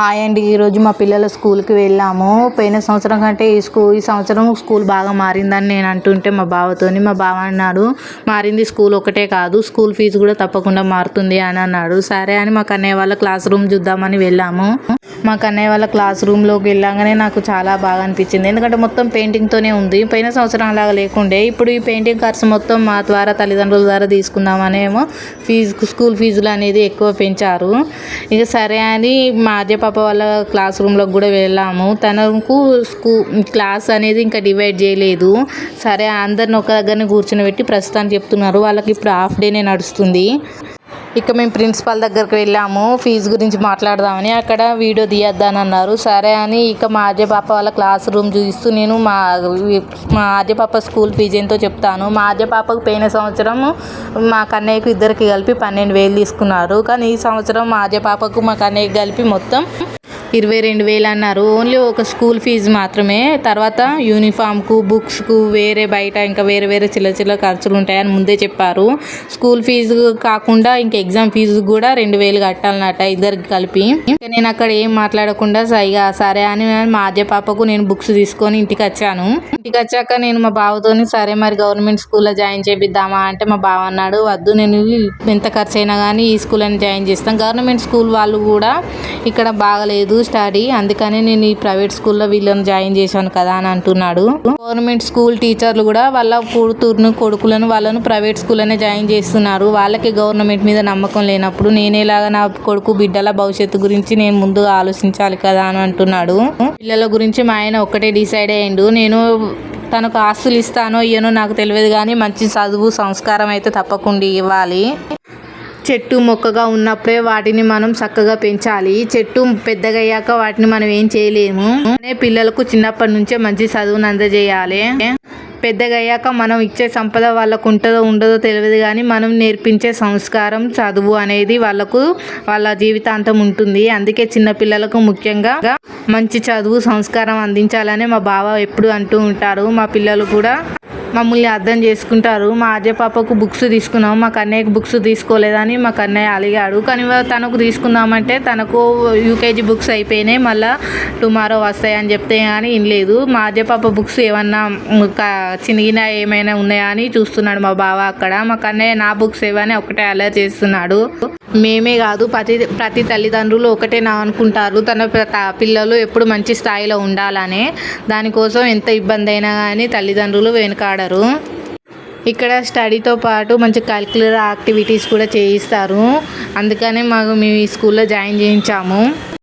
Hi అండి. ఈరోజు మా పిల్లల స్కూల్కి వెళ్ళాము. పోయిన సంవత్సరం కంటే ఈ స్కూల్ ఈ సంవత్సరం స్కూల్ బాగా మారిందని నేను అంటుంటే మా బావతోని మా బావ అన్నాడు మారింది స్కూల్ ఒకటే కాదు స్కూల్ ఫీజు కూడా తప్పకుండా మారుతుంది అని అన్నాడు. సరే అని మా కన్నయ్య వాళ్ళ క్లాస్ రూమ్ చూద్దామని వెళ్ళాము. మా కన్నయ్య వాళ్ళ క్లాస్ రూమ్లోకి వెళ్ళగానే నాకు చాలా బాగా అనిపించింది. ఎందుకంటే మొత్తం పెయింటింగ్తోనే ఉంది. పోయిన సంవత్సరం అలాగా లేకుండే. ఇప్పుడు ఈ పెయింటింగ్ ఖర్చు మొత్తం మా ద్వారా తల్లిదండ్రుల ద్వారా తీసుకుందామనేమో ఫీజు స్కూల్ ఫీజులు అనేది ఎక్కువ పెంచారు. ఇక సరే అని మా అజయ్ పాప వాళ్ళ క్లాస్ రూమ్లోకి కూడా వెళ్ళాము. తనకు స్కూ క్లాస్ అనేది ఇంకా డివైడ్ చేయలేదు. సరే అందరిని ఒక దగ్గరనే కూర్చొని పెట్టి ప్రస్తుతానికి చెప్తున్నారు. వాళ్ళకి ఇప్పుడు హాఫ్ డేనే నడుస్తుంది. ఇక మేము ప్రిన్సిపాల్ దగ్గరికి వెళ్ళాము ఫీజు గురించి మాట్లాడదామని. అక్కడ వీడియో తీయొద్దని అన్నారు సరే అని ఇక మా అజయ్ పాప వాళ్ళ క్లాస్ రూమ్ చూపిస్తూ నేను మా మా అజయ్ పాప స్కూల్ ఫీజు ఎంతో చెప్తాను. మా అజయ్ పాపకు పోయిన సంవత్సరం మా కన్నయ్యకు ఇద్దరికి కలిపి పన్నెండు వేలు తీసుకున్నారు. కానీ ఈ సంవత్సరం మా అజయ్ పాపకు మా కన్నయ్యకు కలిపి మొత్తం ఇరవై రెండు వేలు అన్నారు. ఓన్లీ ఒక స్కూల్ ఫీజు మాత్రమే. తర్వాత యూనిఫామ్కు బుక్స్కు వేరే బయట ఇంకా వేరే వేరే చిల్ల చిల్ల ఖర్చులు ఉంటాయని ముందే చెప్పారు. స్కూల్ ఫీజు కాకుండా ఇంకా ఎగ్జామ్ ఫీజు కూడా రెండు వేలు కట్టాలన్నట ఇద్దరికి కలిపి. ఇంకా నేను అక్కడ ఏం మాట్లాడకుండా సరిగా సరే అని మా అదే పాపకు నేను బుక్స్ తీసుకొని ఇంటికి వచ్చాను. ఇంటికి వచ్చాక నేను మా బావతోని సరే మరి గవర్నమెంట్ స్కూల్లో జాయిన్ చేపిద్దామా అంటే మా బావ అన్నాడు వద్దు నేను ఎంత ఖర్చు అయినా కానీ ఈ స్కూల్ అని జాయిన్ చేస్తాను. గవర్నమెంట్ స్కూల్ వాళ్ళు కూడా ఇక్కడ బాగలేదు. స్టడీ అందుకనే నేను ఈ ప్రైవేట్ స్కూల్లో వీళ్ళని జాయిన్ చేశాను కదా అని అంటున్నాడు. గవర్నమెంట్ స్కూల్ టీచర్లు కూడా వాళ్ళ కూతురును కొడుకులను వాళ్ళను ప్రైవేట్ స్కూల్లోనే జాయిన్ చేస్తున్నారు. వాళ్ళకి గవర్నమెంట్ మీద నమ్మకం లేనప్పుడు నేనేలాగా నా కొడుకు బిడ్డల భవిష్యత్తు గురించి నేను ముందుగా ఆలోచించాలి కదా అని అంటున్నాడు. పిల్లల గురించి మా ఆయన ఒక్కటే డిసైడ్ అయ్యిండు. నేను తనకు ఆస్తులు ఇస్తానో ఇయ్యనో నాకు తెలియదు కానీ మంచి చదువు సంస్కారం అయితే తప్పకుండా ఇవ్వాలి. చెట్టు మొక్కగా ఉన్నప్పుడే వాటిని మనం చక్కగా పెంచాలి. చెట్టు పెద్దగయ్యాక వాటిని మనం ఏం చేయలేము. అనే పిల్లలకు చిన్నప్పటి నుంచే మంచి చదువును అందజేయాలి. పెద్దగయ్యాక మనం ఇచ్చే సంపద వాళ్ళకు ఉంటుందో ఉండదో తెలియదు కానీ మనం నేర్పించే సంస్కారం చదువు అనేది వాళ్ళకు వాళ్ళ జీవితాంతం ఉంటుంది. అందుకే చిన్నపిల్లలకు ముఖ్యంగా మంచి చదువు సంస్కారం అందించాలని మా బావ ఎప్పుడు అంటూ ఉంటారు. మా పిల్లలు కూడా మమ్మల్ని అర్థం చేసుకుంటారు. మా అజయ్ పాపకు బుక్స్ తీసుకున్నాం. మా కన్నయ్యకి బుక్స్ తీసుకోలేదని మా కన్నయ్య అలిగాడు. కానీ తనకు తీసుకుందామంటే తనకు యూకేజీ బుక్స్ అయిపోయినాయి. మళ్ళీ టుమారో వస్తాయని చెప్తే కానీ లేదు మా అజయ్ పాప బుక్స్ ఏమన్నా చినిగినా ఏమైనా ఉన్నాయా అని చూస్తున్నాడు మా బావ అక్కడ. మా కన్నయ్య నా బుక్స్ ఏవని ఒకటే అలర్ చేస్తున్నాడు. మేమే కాదు ప్రతి ప్రతి తల్లిదండ్రులు ఒకటే నా అనుకుంటారు. తన పిల్లలు ఎప్పుడు మంచి స్థాయిలో ఉండాలనే. దానికోసం ఎంత ఇబ్బంది అయినా కానీ తల్లిదండ్రులు వెనకాడరు. ఇక్కడ స్టడీతో పాటు మంచి కరిక్యులర్ యాక్టివిటీస్ కూడా చేయిస్తారు. అందుకనే మాకు మేము ఈ స్కూల్లో జాయిన్ చేయించాము.